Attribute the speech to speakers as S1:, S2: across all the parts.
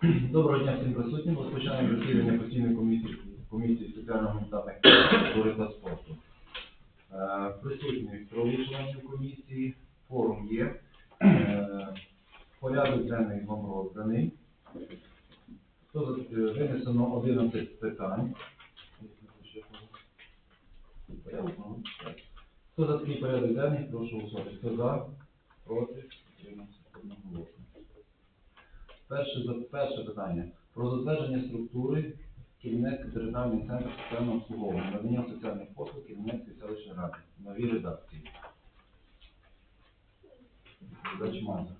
S1: Доброго дня всім присутнім. Розпочинаємо засідання постійної комісії, комісії соціально-гуманітарних культури та спорту. Е, Присутні троє комісії, форум є. Е, Порядок денний вам розданий. Хто е, Винесено 11 питань. Хто за такий порядок денний, прошу голосувати. Хто за, проти, утримався одноголосно. Перше, перше питання. Про затвердження структури Кілінецький державний центр соціального обслуговування, надання соціальних послуг Кілінецької селищної ради. Нові редакції. Зачмаза.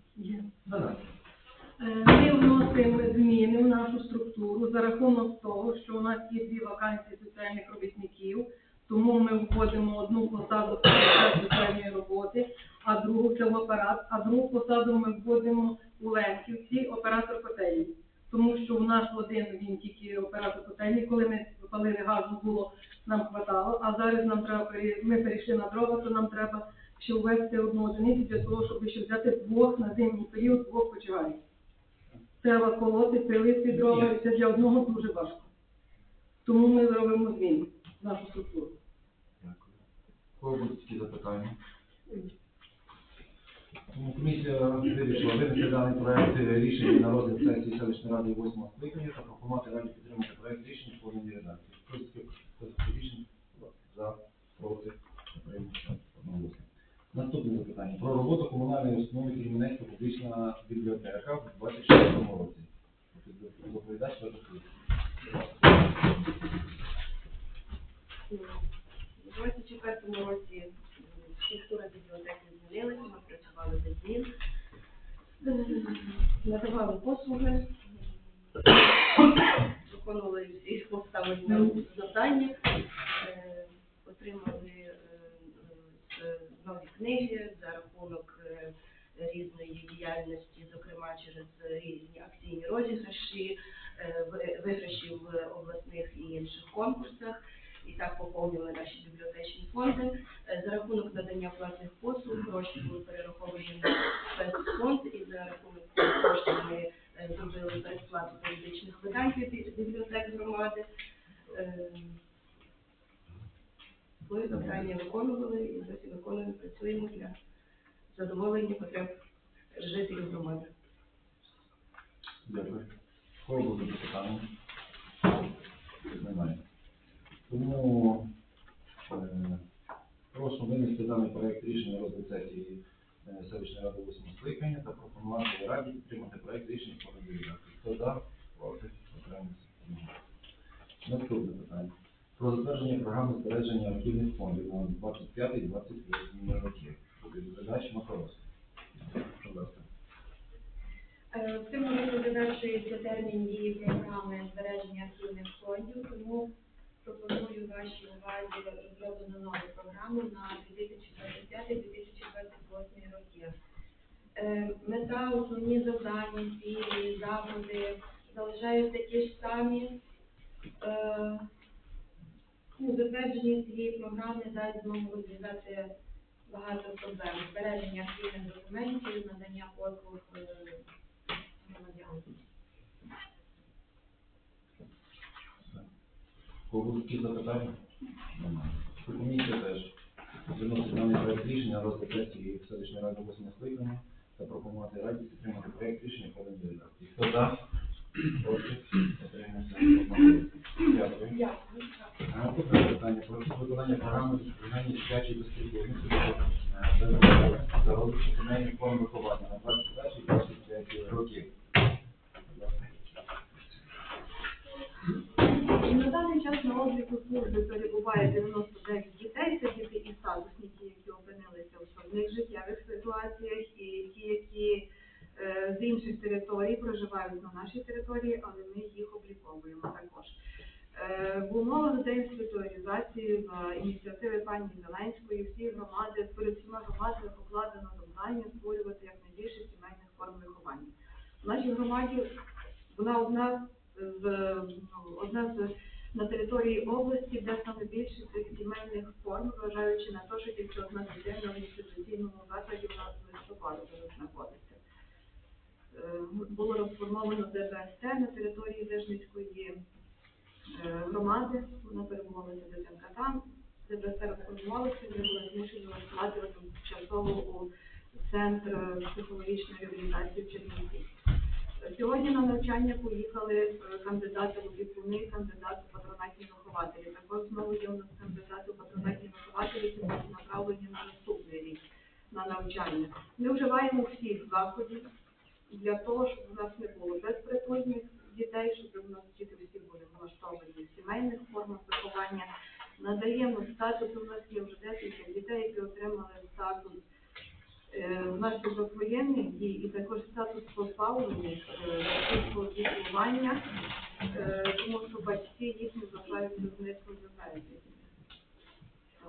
S2: Е, Ми вносимо зміни в нашу структуру за рахунок того, що у нас є дві вакансії соціальних робітників, тому ми вводимо одну посаду соціальної роботи, а другу це в апарат, а другу посаду ми вводимо у Лемківці, оператор котельні. Тому що в нас один він тільки оператор котельні, коли ми палили газу було, нам хватало, а зараз нам треба ми перейшли на дрова, то нам треба ще ввести одну одиницю для того, щоб ще взяти двох на зимній період, двох почувальників. Треба колоти, пилити дрова, і це для одного дуже важко. Тому ми робимо зміни в нашу структуру.
S1: Дякую. Кого будуть такі запитання? Тому комісія вирішила винести даний проект рішення на розгляд селищної ради 8 скликання та пропонувати раді підтримати проект рішення в повній редакції. Хто з таких хто з таких рішень за, проти, одноголосно. Наступне запитання. Про роботу комунальної установи Кремінецька публічна бібліотека в 24 році. Доповідач Вадим
S3: У 24 році структура бібліотеки змінилася, змін, Е, надавали послуги, виконували всі поставлені нам завдання, е, отримали е, е, нові книги за рахунок різної діяльності, зокрема через різні акційні розіграші, ви- виграші в обласних і інших конкурсах і так поповнювали наші бібліотечні фонди. Е, За рахунок надання платних послуг гроші були перераховані на спецфонд, і за рахунок коштів ми е, зробили пересплату періодичних видань бі- бібліотек громади. Е, Свої завдання виконували і досі виконуємо, працюємо для задоволення потреб жителів громади.
S1: Дякую. Кого будуть запитання? Немає. Тому е, прошу винести даний проект рішення розгляд сесії е, селищної ради 8 скликання та пропонувати раді підтримати проект рішення по редакції. Хто за, проти, утримався. Наступне питання. Про затвердження програми збереження архівних фондів на 25-28 роки. Доповідач Макаровський. Будь ласка.
S4: Е, В цьому році завершується термін дії програми збереження архівних фондів, тому пропоную вашій увазі розроблену нову програму на 2025-2028 роки. Е, Мета, основні завдання, цілі, заходи залишаються ті ж самі. Е, ну, Затвердження цієї програми дасть змогу розв'язати багато проблем. Збереження архівних документів, надання послуг е, громадянам.
S1: Кого будуть які запитання? Немає. Комісія теж виносить даний проект рішення розгляд сесії селищної ради 8 скликання та пропонувати раді підтримати проект рішення по редакції. Хто за? Проти? Одноголосно. Дякую. А Наступне питання. Про виконання програми дитячої безпілотності за розвиток сімейних форм виховання на 21-25 років. Будь ласка.
S5: На даний час на обліку служби перебуває 99 дітей, це діти і статусники, які опинилися в складних життєвих ситуаціях, і ті, які е, з інших територій проживають на нашій території, але ми їх обліковуємо також. Е, в умовах деінституалізації за ініціативи пані Зеленської всі громади, перед всіма громадами покладено завдання створювати якнайбільше сімейних форм виховання. В нашій громаді вона одна з ну, одна з на території області, де саме більше цих сімейних форм, зважаючи на те, що тільки одна дитина в інституційному закладі у нас в листопаді знаходиться. Е, Було розформовано ДБСТ на території Вижницької е, громади. Вона перебувалася дитинка там. ДБСТ розформувалося, ми були змушені влаштувати тимчасово у центр психологічної реабілітації в Чернівці. Сьогодні на навчання поїхали е, кандидати в опікуни, кандидати в патронатні вихователі. Також знову є у нас кандидати патронатні вихователі, які будуть направлені на наступний рік на навчання. Ми вживаємо всіх заходів для того, щоб у нас не було безпритульних дітей, щоб у нас діти всі були влаштовані в сімейних формах виховання. Надаємо статус, у нас є вже декілька дітей, які отримали статус внаслідок воєнних дій і також статус позбавлених е, батьківського піклування, е, тому що батьки їхні залишаються з низькою пенсією.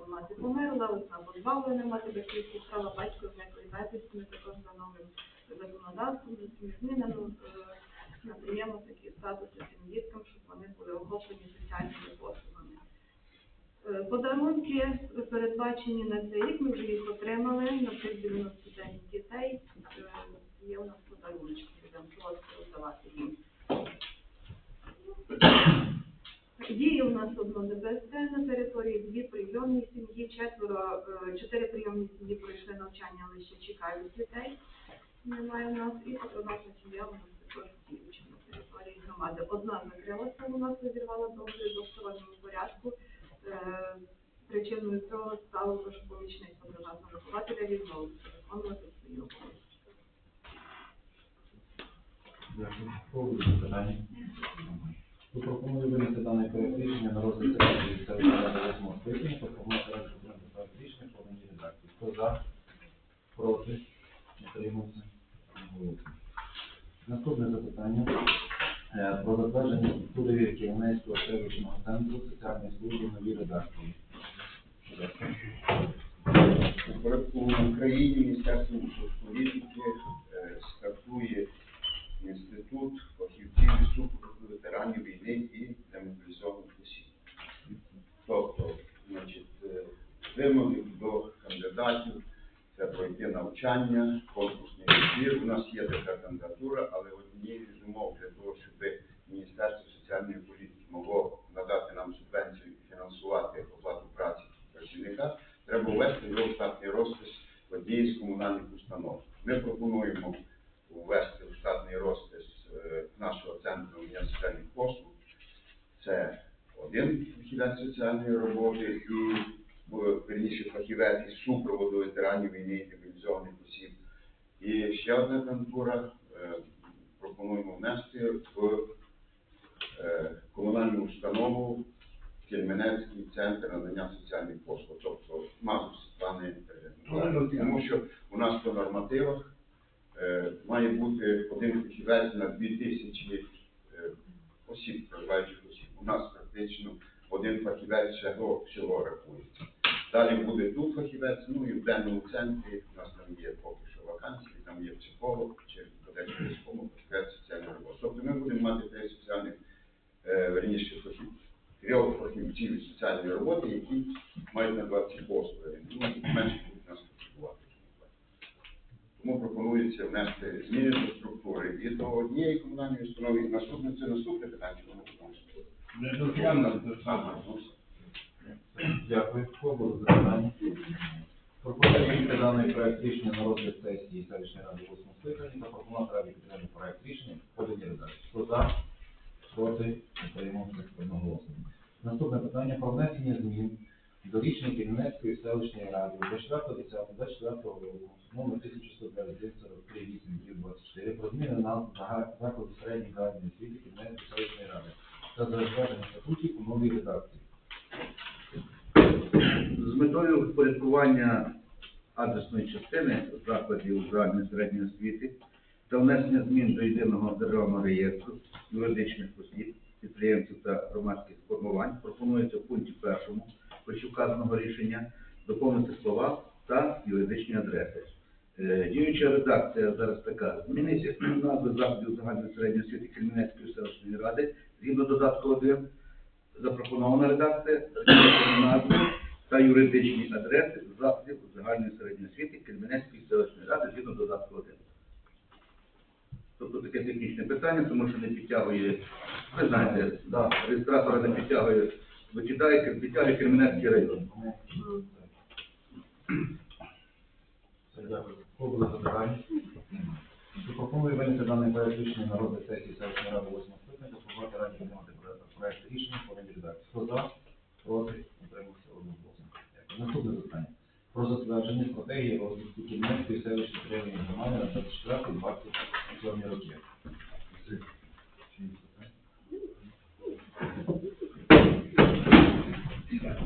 S5: Мати померла, одна позбавлена мати батьківських права, батько з некої безвісті, ми також за новим законодавством, за цими змінами е, надаємо такі статуси цим діткам, щоб вони були охоплені соціальними послугами. Е, Подарунки передбачені на цей рік, ми вже їх отримали на цих 99 дітей. Е, Є у нас подарунки, будемо просто роздавати їм. Діє у нас одно ДБСТ на території, дві прийомні сім'ї, четверо, е, чотири прийомні сім'ї пройшли навчання, але ще чекають дітей. Немає у нас і патронатна сім'я у нас також діюча на території громади. Одна закрилася у нас, розірвала договір в обставинному порядку. Е, Причиною цього стало помічник патронатного вихователя відмовився виконувати свої обов'язки.
S1: Дякую. Пропоную винести даний проект на розгляд сесії селищної ради восьмого скликання, пропонувати раді підтримати проект рішення в поданій редакції. Хто за? Проти? Утримався? Голосуємо. Наступне запитання. Е, Про затвердження структури керівництва селищного центру соціальної служби в новій редакції. Будь ласка.
S6: В Україні Міністерство політики е, стартує інститут фахівців і супроводу ветеранів війни і демобілізованих осіб. Тобто, значить, е, вимоги до кандидатів це пройти навчання, конкурсний відбір. У нас є така кандидатура, але однією з умов для того, щоб Міністерство соціальної політики могло надати нам субвенцію і фінансувати оплату праці працівника, треба ввести його в штатний розпис в одній з комунальних установ. Ми пропонуємо ввести в штатний розпис е, нашого центру надання соціальних послуг. Це один фахівець соціальної роботи і е, верніше фахівець із супроводу ветеранів війни і демобілізованих осіб. І ще одна кандидатура е, пропонуємо внести в е, комунальну установу Кельменецький центр надання соціальних послуг, тобто МАЗУС, пане е, Миколаївне. тому що у нас по нормативах е, має бути один фахівець на дві тисячі е, осіб, проживаючих осіб. У нас практично один фахівець всього, всього рахується. Далі буде тут фахівець, ну і в денному центрі у нас там є поки що вакансії, там є психолог, чи подекуди військовому фахівець соціальної роботи. Тобто ми будемо мати три соціальних, е, верніше фахів, трьох фахівців соціальної роботи, які мають надавати ці послуги. Ну, менше. Тому пропонується внести зміни до структури і до однієї комунальної установи. Наступне це наступне питання, воно
S1: Дякую. Кого запитання? Пропоную даний проект рішення на розгляд сесії селищної ради восьмого скликання та пропонувати раді підтримати проект рішення в поданій редакції. Хто за? Проти? Утримався одноголосно. Наступне питання про внесення змін до рішення Кельменецької селищної ради від 24.10.24 року номер 1193 про зміни на заклади середньої загальної освіти Кельменецької селищної ради та затвердження статутів у новій редакції.
S7: З метою впорядкування адресної частини закладів загальної середньої освіти та внесення змін до єдиного державного реєстру юридичних осіб, підприємців та громадських формувань пропонується в пункті першому вищевказаного рішення доповнити слова та юридичні адреси. Е, Діюча редакція зараз така. Змінити назви закладів загальної середньої освіти Кельменецької селищної ради згідно додатку 1 запропонована редакція назви та юридичні адреси закладів загальної середньої освіти Кельменецької селищної ради згідно додатку 1. Тобто таке технічне питання, тому що не підтягує, ви знаєте,
S1: Да.
S7: реєстратора не підтягує, викидає, підтягує Кремінецький район.
S1: Пропоную винести даний проект рішення на розгляд сесії селищної ради 8 скликання та пропонувати раді приймати проект- рішення по редакції. Хто за? Проти? Утримався одноголосно. Дякую. Наступне запитання. Про затвердження стратегії розвитку Кільмецької селищної територіальної громади на 24-27 роки.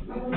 S8: Thank you.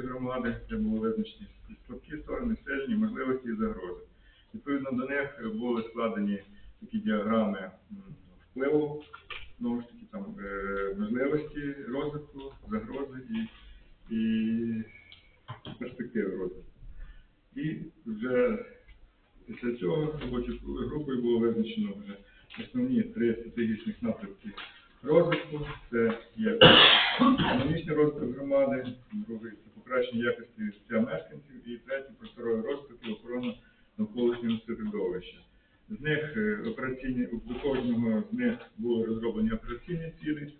S8: Громади, де були визначені слабкі сторони, сильні можливості і загрози. Відповідно до них е, були складені такі діаграми м, впливу, знову ж таки там е, можливості розвитку, загрози і, і перспективи розвитку. І вже після цього робочою групою було визначено вже основні три стратегічних напрямки розвитку. Це є економічний розвиток громади, другий це покращення якості життя мешканців і третій просторовий розвиток і охорона навколишнього середовища. З них е, операційні до кожного з них були розроблені операційні цілі.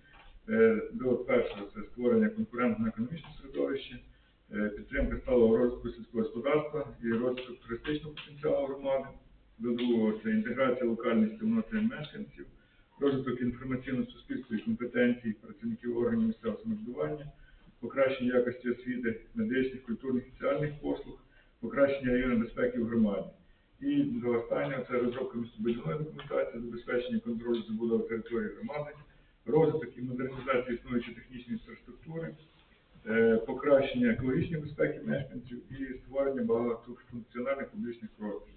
S8: Е, До першого це створення конкурентного економічного середовища, е, підтримка сталого розвитку сільського господарства і розвиток туристичного потенціалу громади. До другого це інтеграція локальних спільноти мешканців, розвиток інформаційного суспільства і компетенцій працівників органів місцевого самоврядування, покращення якості освіти, медичних, культурних і соціальних послуг, покращення рівня безпеки в громаді. І до останнього це розробка містобудівної документації, забезпечення контролю забудови території громади, розвиток і модернізація існуючої технічної інфраструктури, е, покращення екологічної безпеки мешканців і створення багатофункціональних публічних просторів.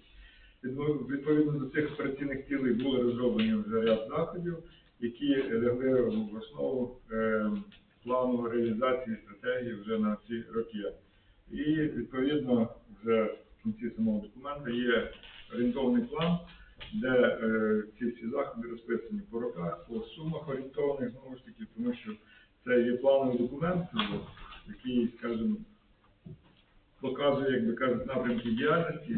S8: Відво- Відповідно до цих операційних цілей були розроблені вже ряд заходів, які лягли в основу е, плану реалізації стратегії вже на ці роки. І відповідно вже в кінці самого документа є орієнтовний план, де е, ці всі заходи розписані по роках, по сумах орієнтовних, знову ж таки, тому що це є плановий документ, ну, який, скажімо, показує, як би кажуть, напрямки діяльності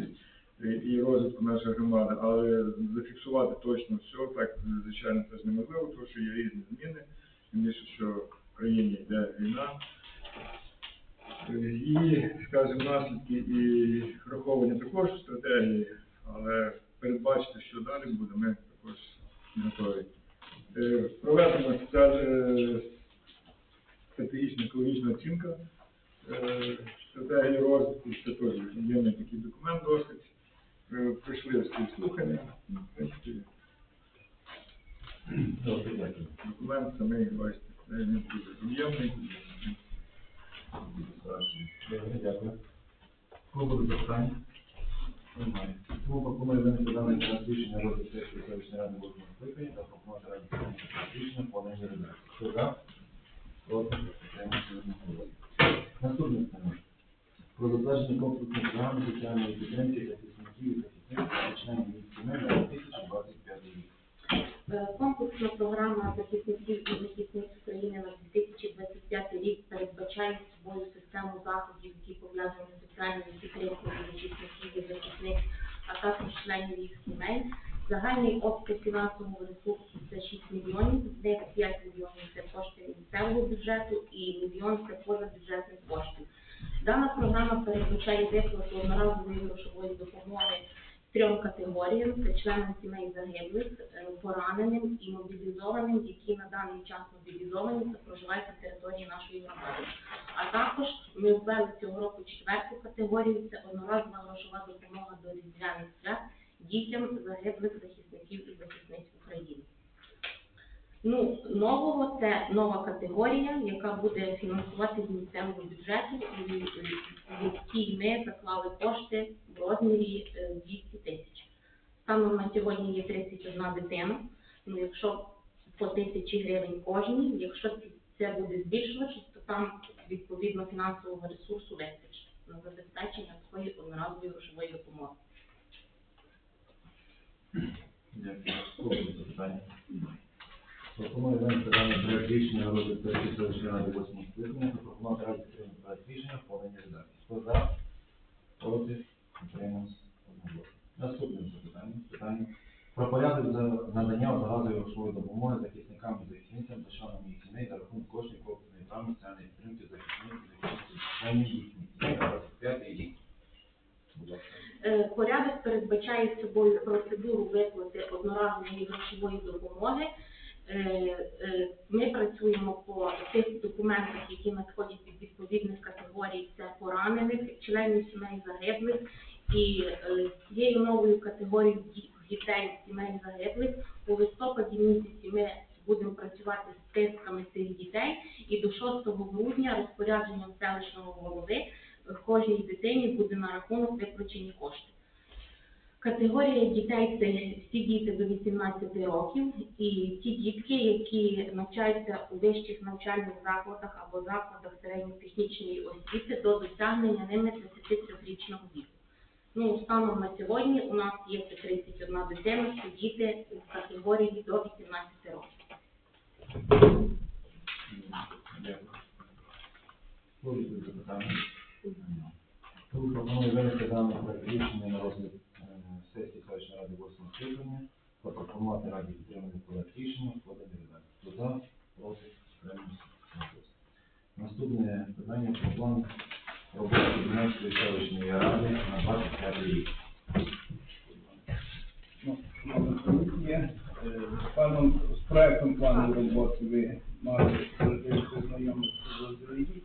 S8: і- розвитку нашої громади, але зафіксувати точно все так, звичайно, це ж неможливо, тому що є різні зміни, тим більше, що в країні йде війна. Е, І, скажімо, наслідки і враховані також в стратегії, але передбачити, що далі буде, ми також готові. Е, Проведена е, стратегічна екологічна оцінка стратегії розвитку, це теж є такий документ досить. Пройшли всі слухання, документ самий, бачите, він дуже об'ємний.
S1: Добре, Дякую. Кого буде запитання? Немає. Тому пропоную винести даний проект рішення розгляд сесії селищної ради 8 скликання для захисників і захисниць сімей на 2025 рік.
S9: Е, Комплексна програма захисників і захисниць України на 2025 рік передбачає собою систему заходів, які пов'язані з соціальною підтримкою захисників і захисниць, а також членів їх сімей. Загальний обсяг фінансового ресурсу це 6 мільйонів, з них 5 мільйонів це кошти місцевого бюджету і мільйон це позабюджетних коштів. Дана програма передбачає виплату одноразової грошової допомоги трьом категоріям це членам сімей загиблих, е, пораненим і мобілізованим, які на даний час мобілізовані та проживають на території нашої громади. А також ми ввели цього року четверту категорію це одноразова грошова допомога до різдвяних свят дітям загиблих захисників і захисниць України. Ну, нового це нова категорія, яка буде фінансувати з місцевого бюджету, і в якій ми заклали кошти в розмірі е, 200 тисяч. Станом на сьогодні є 31 дитина. Ну, якщо по тисячі гривень кожній, якщо це буде збільшуватися, то там відповідно фінансового ресурсу вистачить на забезпечення такої одноразової грошової допомоги.
S1: Дякую. Пропоную винести даний проект рішення розгляд сесії селищної ради восьмого скликання та пропонувати раді підтримати проект рішення в редакції. Хто за? Проти? Утримався? Одноголосно. Наступне запитання. Питання. Про порядок за надання одноразової грошової допомоги захисникам і захисницям та членам їх сімей за рахунок коштів корпусної програми соціальної підтримки захисників і захисниць членів 25 рік.
S9: Е, Порядок передбачає собою процедуру виплати одноразової грошової допомоги. Е, е, Ми працюємо по тих документах, які надходять від відповідних категорій, це поранених, членів сімей загиблих. І е, цією новою категорією ді- дітей сімей загиблих у листопаді місяці ми будемо працювати з списками цих дітей і до 6 грудня розпорядженням селищного голови кожній дитині буде на рахунок виплачені кошти. Категорія дітей це всі діти до 18 років і ті дітки, які навчаються у вищих навчальних закладах або закладах середньотехнічної освіти до досягнення ними 33-річного віку. Ну, станом на сьогодні у нас є це 31 дитина, це діти в категорії до 18 років.
S1: Дякую. Тому пропоную проект рішення на розгляд сесії селищної ради 8 скликання та пропонувати раді підтримати проект рішення в поданій редакції. Хто за, проти, утримався. Наступне питання про план роботи Кабінетської селищної ради на 25 рік.
S10: Ну, комісія, е, з планом, з проектом плану роботи ви мали можливість ознайомитися заздалегідь.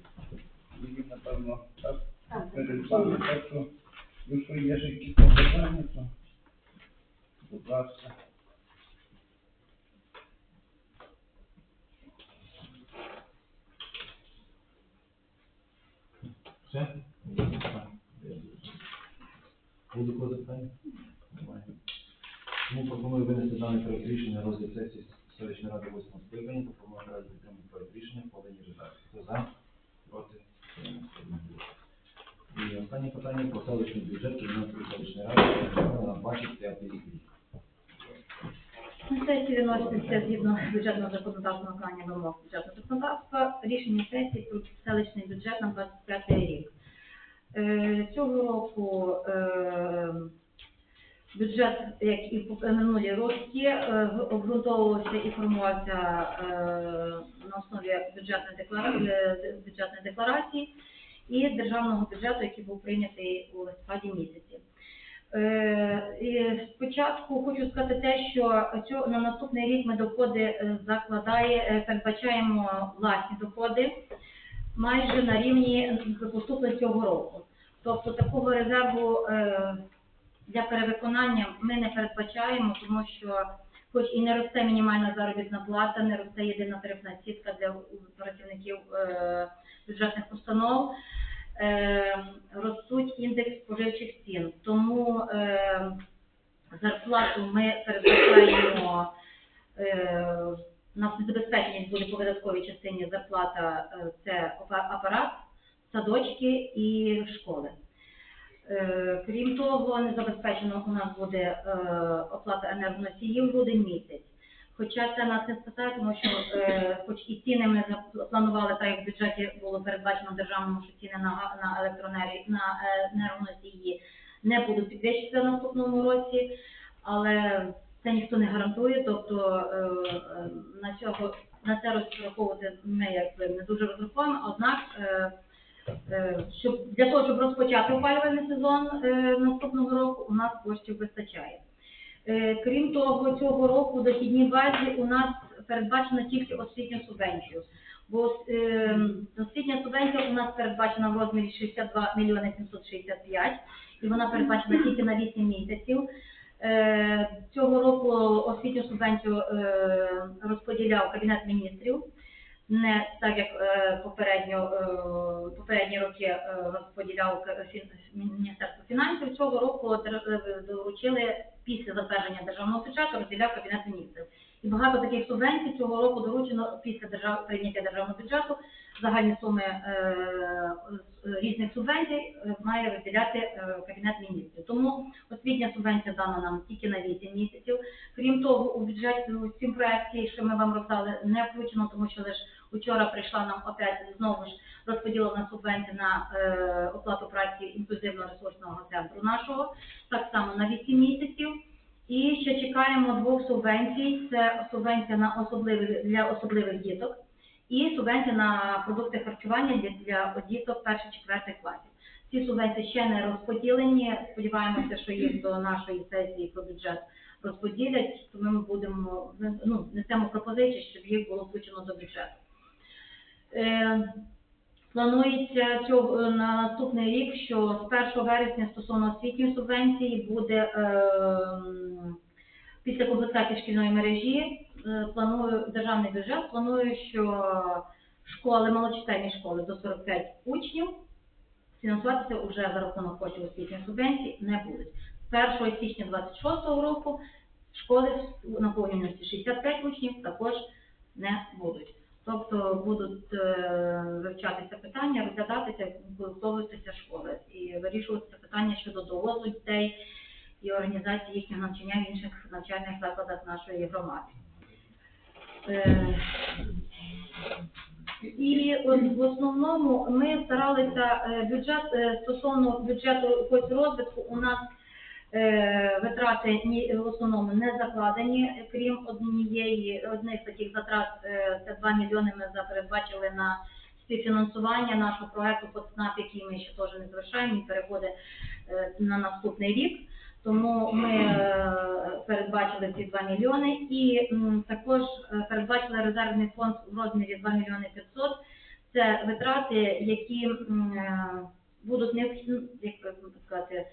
S10: Він, напевно, так перед вами. Так що, якщо є ще якісь запитання, то будь ласка.
S1: Все? Буде коли запитання? Немає. Тому пропоную винести даний проект рішення на розгляд сесії селищної ради 8 скликання та пропонувати раді підтримати проект рішення в поданій редакції. Хто за? Проти? Утримався? Одноголосно. І останнє питання про селищний бюджет Кабінетської селищної ради на 25 рік.
S11: На сесії виноситься згідно бюджетного законодавства виконання вимог бюджетного законодавства рішення сесії про селищний бюджет на 25 рік. Е, Цього року е, бюджет, як і минулі роки, е, обґрунтовувався і формувався на основі бюджетної декларації, бюджетної декларації і державного бюджету, який був прийнятий у листопаді місяці. Е, Спочатку хочу сказати те, що на наступний рік ми доходи е, закладає, е, передбачаємо власні доходи майже на рівні поступлень цього року. Тобто такого резерву для перевиконання ми не передбачаємо, тому що хоч і не росте мінімальна заробітна плата, не росте єдина тарифна сітка для працівників бюджетних установ, ростуть індекс споживчих цін. Тому е, зарплату ми передбачаємо е, на забезпечення буде по видатковій частині зарплата е, це апа- апарат, садочки і школи. Е, Крім того, не забезпечено у нас буде е, оплата енергоносіїв грудень місяць. Хоча це нас не спасає, тому що е, хоч і ціни ми запланували, так як в бюджеті було передбачено державному, що ціни на, на електроенергію, на е, енергоносії не будуть підвищитися в наступному році, але це ніхто не гарантує, тобто е, е, на цього на це розраховувати ми якби не дуже розраховуємо, однак е, е, щоб для того, щоб розпочати опалювальний сезон е, наступного року, у нас коштів вистачає. Е, Крім того, цього року в дохідній базі у нас передбачено тільки освітню субвенцію. Бо е, освітня субвенція у нас передбачена в розмірі 62 мільйони 765, і вона передбачена тільки на 8 місяців. Е, Цього року освітню субвенцію розподіляв Кабінет міністрів. Не так як попередньо, попередні роки розподіляв Міністерство фінансів. Цього року доручили після затвердження державного бюджету розділяв Кабінет міністрів. І багато таких субвенцій цього року доручено після держав... прийняття державного бюджету. Загальні суми е, різних субвенцій е, має розділяти е, Кабінет міністрів. Тому освітня субвенція дана нам тільки на 8 місяців. Крім того, у бюджеті у цім проекті, що ми вам роздали, не включено, тому що лише вчора прийшла нам опять знову ж розподілена субвенція на е, оплату праці інклюзивно-ресурсного центру нашого, так само на 8 місяців. І ще чекаємо двох субвенцій. Це субвенція на особливих для особливих діток і субвенція на продукти харчування для, для діток перших-четвертих класів. Ці субвенції ще не розподілені. Сподіваємося, що їх до нашої сесії про бюджет розподілять. Тому ми будемо ну, несемо пропозиції, щоб їх було включено до бюджету. Е, Планується цього на наступний рік, що з 1 вересня стосовно освітньої субвенції буде е, після комплектації шкільної мережі. е, Планую державний бюджет планує, що школи, малочисельні школи до 45 учнів фінансуватися вже за рахунок коштів освітньої субвенції не будуть. З 1 січня 26 року школи наповнюваності 65 учнів також не будуть. Тобто будуть е, вивчатися питання, розглядатися, використовуватися школи і вирішуватися питання щодо довозу дітей і організації їхнього навчання в інших навчальних закладах нашої громади. Е, і в основному ми старалися е, бюджет стосовно бюджету розвитку у нас витрати ні в основному не закладені, крім однієї одних таких затрат, е, це 2 мільйони ми за- передбачили на співфінансування нашого проекту по ЦНАП, який ми ще теж не завершаємо, він переходить е, на наступний рік. Тому ми е, передбачили ці 2 мільйони і також е, передбачили резервний фонд в розмірі 2 мільйони 500. Це витрати, які е, будуть необхідні, як сказати,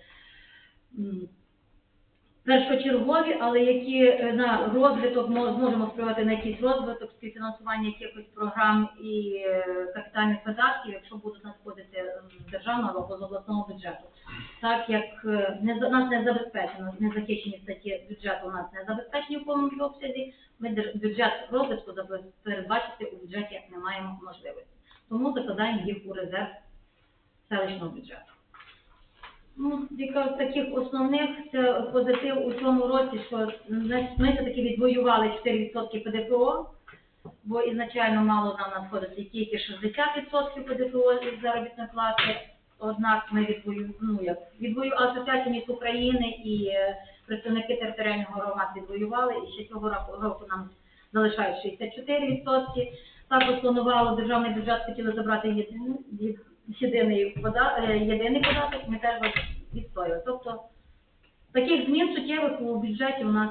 S11: першочергові, але які е, на розвиток мо- зможемо спрямувати на якийсь розвиток, співфінансування якихось програм і е, капітальних видатків, якщо будуть надходити з державного або з обласного бюджету. Так як е, не нас не забезпечено, не захищені статті бюджету у нас не забезпечені в повному обсязі, ми бюджет розвитку передбачити у бюджеті не маємо можливості. Тому закладаємо їх у резерв селищного бюджету. Ну, яка таких основних це позитив у цьому році, що ми ми все-таки відвоювали 4% ПДФО, бо ізначально мало нам надходити тільки 60% ПДФО із заробітної плати. Однак ми відвою, ну як відвою Асоціація міст України і е, представники територіального громад відвоювали, і ще цього року, нам залишають 64%. Також планувало державний бюджет, хотіли забрати єдиний, єдиний, пода- е, єдиний податок, ми теж відстоювали. Тобто таких змін суттєвих у бюджеті у нас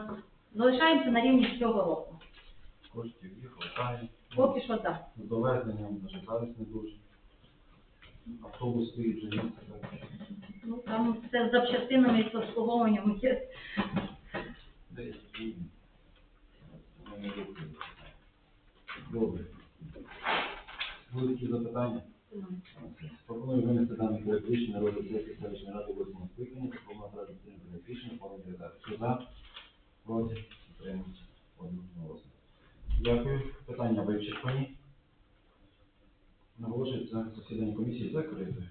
S11: залишаємося на рівні цього року.
S1: Коштів їх хватає.
S11: Поки що так.
S1: З довезенням вже зараз не дуже. Автобус стоїть вже місце.
S11: Ну там все з запчастинами і з обслуговуванням є.
S1: Добре. Будуть запитання? Пропоную винести даний проект рішення розгляд сесії селищної ради восьмого скликання, пропонувати раді прийняти рішення, пане Директор. Що за? Проти? Підтримують. Одноголосно. Дякую. Питання вичерпані. Наголошується засідання комісії закритою.